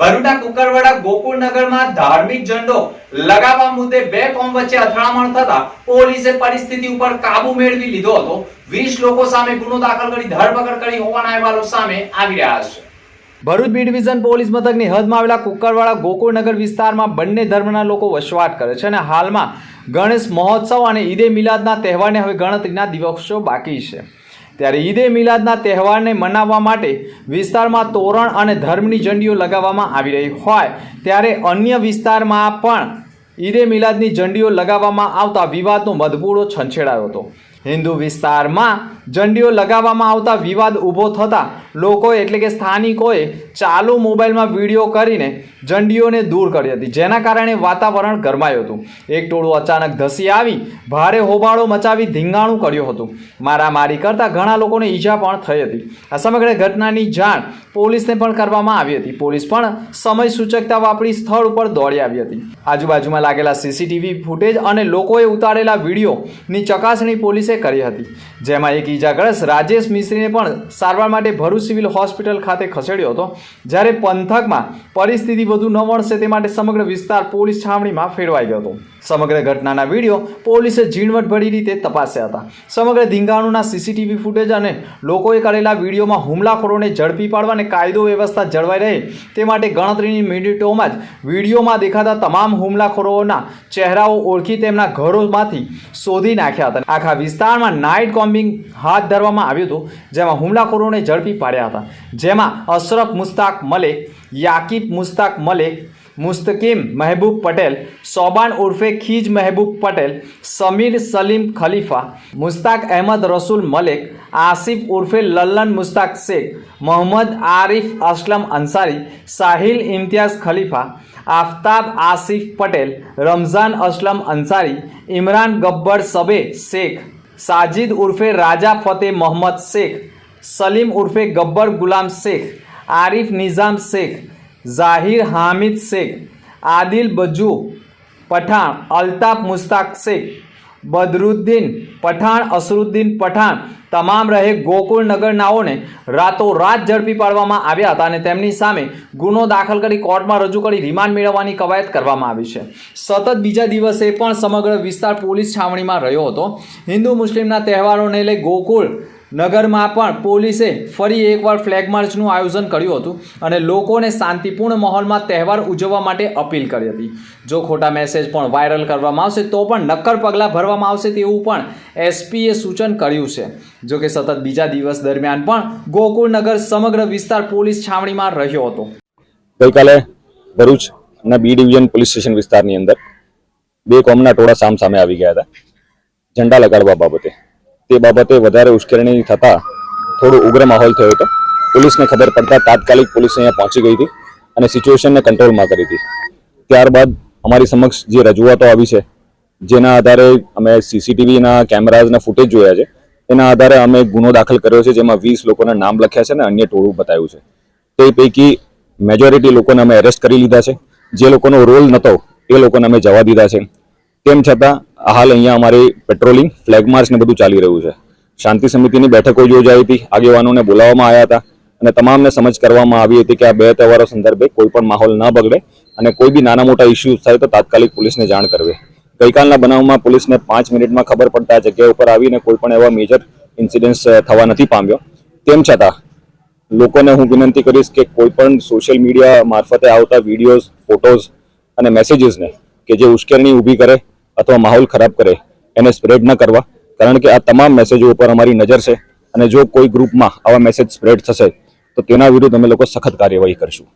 ભરૂચના કુકરવાડા ગોકુળનગરમાં ધાર્મિક ઝંડો લગાવવા મુદ્દે બે કોમ વચ્ચે અથડામણ થતા પોલીસે પરિસ્થિતિ ઉપર કાબુ મેળવી લીધો હતો. વીસ લોકો સામે ગુનો દાખલ કરી ધરપકડ કરી હોવાના અહેવાલો સામે આવી રહ્યા છે. ભરૂચ બી ડિવિઝન પોલીસ મથકની હદમાં આવેલા કુકરવાડા ગોકુળનગર વિસ્તારમાં બંને ધર્મના લોકો વસવાટ કરે છે અને હાલમાં ગણેશ મહોત્સવ અને ઈદે મિલાદના તહેવારને હવે ગણતરીના દિવસો બાકી છે. ત્યારે ઈદે મિલાદના તહેવારને મનાવવા માટે વિસ્તારમાં તોરણ અને ધર્મની ઝંડીઓ લગાવવામાં આવી રહી હોય ત્યારે અન્ય વિસ્તારમાં પણ ઈદે મિલાદની ઝંડીઓ લગાવવામાં આવતા વિવાદનો મધબૂળો છંછેડાયો હતો. હિન્દુ વિસ્તારમાં ઝંડીઓ લગાવવામાં આવતા વિવાદ ઊભો થતા લોકોએ એટલે કે સ્થાનિકોએ ચાલુ મોબાઈલમાં વીડિયો કરીને ઝંડીઓને દૂર કરી હતી. જેના કારણે વાતાવરણ ગરમાયું હતું. એક ટોળું અચાનક ધસી આવી, ભારે હોબાળો મચાવી ધીંગાણું કર્યું હતું. મારામારી કરતા ઘણા લોકોને ઈજા પણ થઈ હતી. આ સમગ્ર ઘટનાની જાણ પોલીસને પણ કરવામાં આવી હતી. પોલીસ પણ સમય સૂચકતા વાપરી સ્થળ ઉપર દોડી આવી હતી. આજુબાજુમાં લાગેલા સીસીટીવી ફૂટેજ અને લોકોએ ઉતારેલા વિડીયોની ચકાસણી પોલીસે કરી હતી, જેમાં એક ઈજાગ્રસ્ત રાજેશ મિશ્રીને પણ સારવાર માટે ભરૂચ સિવિલ હોસ્પિટલ ખાતે ખસેડ્યો હતો. જ્યારે પંથકમાં પરિસ્થિતિ વધુ ન વણશે તે માટે સમગ્ર વિસ્તાર પોલીસ છાવણીમાં ફેરવાઈ ગયો હતો. સમગ્ર ઘટનાના વીડિયો પોલીસે ઝીણવટભરી રીતે તપાસ્યા હતા. સમગ્ર ધીંગાણુના સીસીટીવી ફૂટેજ અને લોકોએ કરેલા વિડીયોમાં હુમલાખોરોને ઝડપી પાડવા અને કાયદો વ્યવસ્થા જળવાઈ રહે તે માટે ગણતરીની મિનિટોમાં જ વિડીયોમાં દેખાતા તમામ હુમલાખોરોના ચહેરાઓ ઓળખી તેમના ઘરોમાંથી શોધી નાખ્યા હતા. આખા વિસ્તારમાં નાઇટ કોમ્બિંગ હાથ ધરવામાં આવ્યું હતું, જેમાં હુમલાખોરોને ઝડપી પાડ્યા હતા. જેમાં અશરફ મુસ્તાક મલેક, યાકીબ મુસ્તાક મલેક मुस्तकीम महबूब पटेल, सोबान उर्फे खीज महबूब पटेल, समीर सलीम खलीफा, मुश्ताक अहमद रसूल मलिक, आसिफ उर्फे लल्लन मुश्ताक शेख, मोहम्मद आरिफ असलम अंसारी, साहिल इम्तियाज़ खलीफा, आफ्ताब आसिफ पटेल, रमज़ान असलम अंसारी, इमरान गब्बर सबे शेख, साजिद उर्फे राजा फतेह मोहम्मद शेख, सलीम उर्फे गब्बर गुलाम शेख, आरिफ निज़ाम शेख ઝાહિર હામિદ શેખ, આદિલ બજુ, પઠાણ, અલ્તાફ મુસ્તાક શેખ, બદરુદ્દીન પઠાણ, અસરુદ્દીન પઠાણ તમામ રહે ગોકુળનગરનાઓને રાતોરાત ઝડપી પાડવામાં આવ્યા હતા અને તેમની સામે ગુનો દાખલ કરી કોર્ટમાં રજૂ કરી રિમાન્ડ મેળવવાની કવાયત કરવામાં આવી છે. સતત બીજા દિવસે પણ સમગ્ર વિસ્તાર પોલીસ છાવણીમાં રહ્યો હતો. હિન્દુ મુસ્લિમના તહેવારોને લઈ ગોકુળ નગરમાં પણ પોલીસે ફરી એકવાર ફ્લેગ માર્ચનું આયોજન કર્યું હતું અને લોકોને શાંતિપૂર્ણ માહોલમાં તહેવાર ઉજવવા માટે અપીલ કરી હતી. જો ખોટા મેસેજ પણ વાયરલ કરવામાં આવશે, તો પણ નક્કર પગલાં ભરવામાં આવશે તેવું પણ એસપીએ સૂચન કર્યું છે. જો કે સતત બીજા દિવસ દરમિયાન પણ ગોકુળનગર સમગ્ર વિસ્તાર પોલીસ છાવણીમાં રહ્યો હતો. ગઈકાલે ભરૂચ ના બી ડિવિઝન પોલીસ સ્ટેશન વિસ્તારની અંદર બે કોમના ટોળા સામ સામે આવી ગયા હતા. ઝંડા લગાડવા બાબતે તે બાબતે વધારે ઉશ્કેરણી થતાં થોડો ઉગ્ર માહોલ થયો હતો. પોલીસને ખબર પડતા તાત્કાલિક પોલીસ અહીંયા પહોંચી ગઈ હતી અને સિચ્યુએશનને કંટ્રોલમાં કરી હતી. ત્યારબાદ અમારી સમક્ષ જે રજૂઆતો આવી છે, જેના આધારે અમે સીસીટીવીના કેમેરાઝના ફૂટેજ જોયા છે. એના આધારે અમે ગુનો દાખલ કર્યો છે, જેમાં વીસ લોકોના નામ લખ્યા છે અને અન્ય ટોળું બતાવ્યું છે. તે પૈકી મેજોરિટી લોકોને અમે એરેસ્ટ કરી લીધા છે. જે લોકોનો રોલ નહોતો, એ લોકોને અમે જવા દીધા છે. તેમ છતાં હાલ અહીંયા અમારી પેટ્રોલિંગ ફ્લેગ માર્ચ ને બધું ચાલી રહ્યું છે. શાંતિ સમિતિની બેઠકો યોજાઈ હતી, આગેવાનોને બોલાવવામાં આવ્યા હતા અને તમામને સમજ કરવામાં આવી હતી કે આ બે તહેવારો સંદર્ભે કોઈ પણ માહોલ ન બગડે અને કોઈ બી નાના મોટા ઇસ્યુઝ થાય તો તાત્કાલિક પોલીસને જાણ કરવી. ગઈકાલના બનાવમાં પોલીસને પાંચ મિનિટમાં ખબર પડતા જગ્યા ઉપર આવીને કોઈ પણ એવા મેજર ઇન્સિડન્ટ્સ થવા નથી પામ્યો. તેમ છતાં, લોકોને હું વિનંતી કરીશ કે કોઈ પણ સોશિયલ મીડિયા મારફતે આવતા વિડીયોઝ ફોટોઝ અને મેસેજીસને કે જે ઉશ્કેરણી ઊભી કરે અથવા માહોલ ખરાબ કરે, એને સ્પ્રેડ ન કરવા. કારણ કે આ તમામ મેસેજો ઉપર અમારી નજર છે અને જો કોઈ ગ્રુપમાં આવા મેસેજ સ્પ્રેડ થશે, તો તેના વિરુદ્ધ અમે લોકો સખત કાર્યવાહી કરશું.